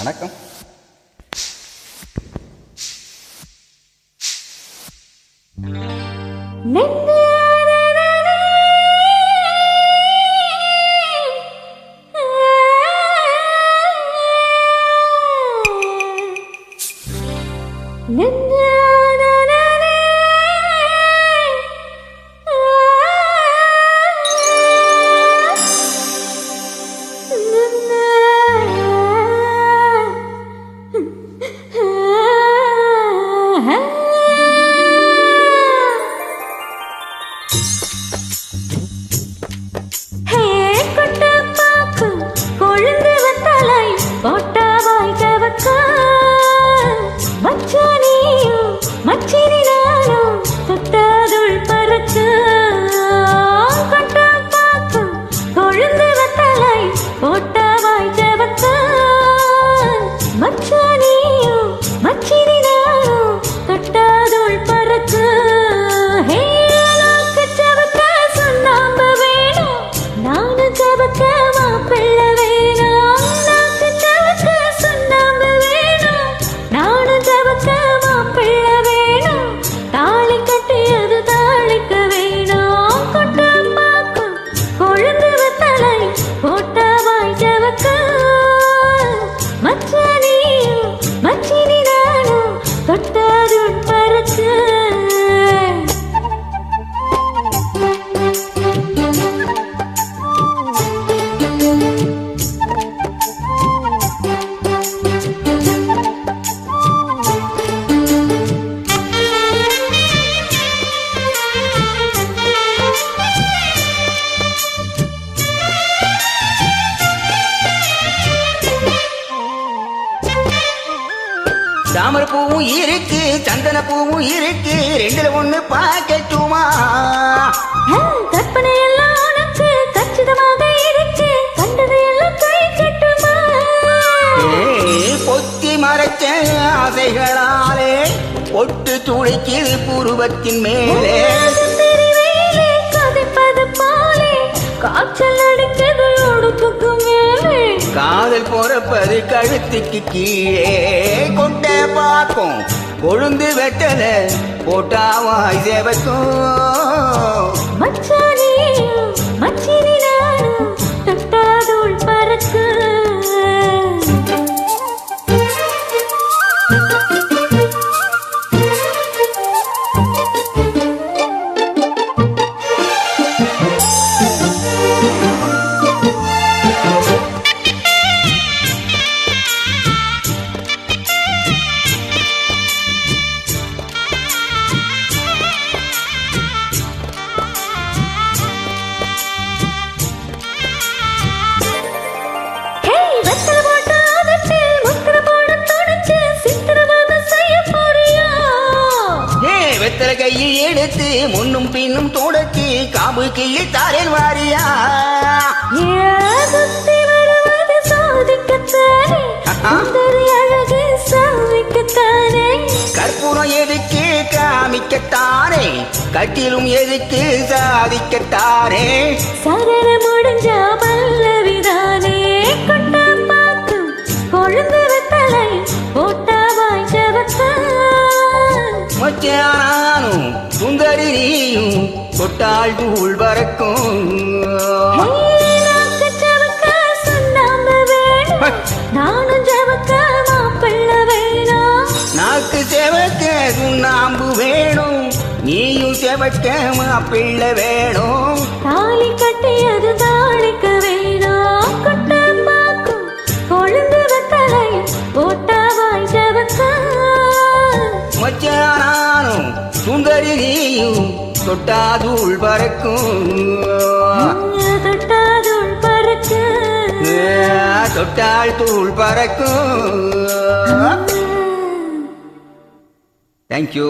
வணக்கம். கொழுந்து தாமரை பூவும் இருக்கு சந்தன பூவும் இருக்கு ரெண்டுல ஒண்ணு பாக்கட்டுமா? கற்பனை எல்லாம் உனக்கு கச்சிதமாக இருக்கு கண்டது எல்லாம் கை கட்டுமா ஏய், பொத்தி மறைச்ச ஆசைகளாலே பொட்டு துளைக்கிது புருவத்தின் மேலே. காய்ச்சல் அடிக்கிறது உடுப்புக்கு மேலே. காதல் போறப்பது கழுத்துக்கு கீழே. கொண்ட பாக்கும் கொழுந்து வெட்டல போட்டாவாய் தேவக்கும் மச்சானே மச்சி வெத்தலை கையில் எடுத்து முன்னும் பின்னும் தொடச்சி காம்பு கிள்ளி தாரேன் வாரியா? கற்பூரம் எதுக்கு காமிக்கத்தானே? கட்டிலும் எதுக்கு சாதிக்கத்தானே? சரண முடிஞ்சா பல்லவிதானே? கொட்டம் பாக்கும் கொழுந்து வெத்தலை போட்டா வாய்ச்சவத்தா மச்சானும் நீயும் தொட்டால் தூள் பறக்கும். நாக்கு சவக்க சுண்ணாம்பு வேணும். நீயும் செவக்க மாப்பிள்ளை வேணும். தாலி கட்டியது தாளிக்க மச்சானும் சுந்தரி நீயும் தொட்டாதூள் பறக்கும். தொட்டாதுள் பறக்கு தொட்டால் தூள் பறக்கும். தேங்க்யூ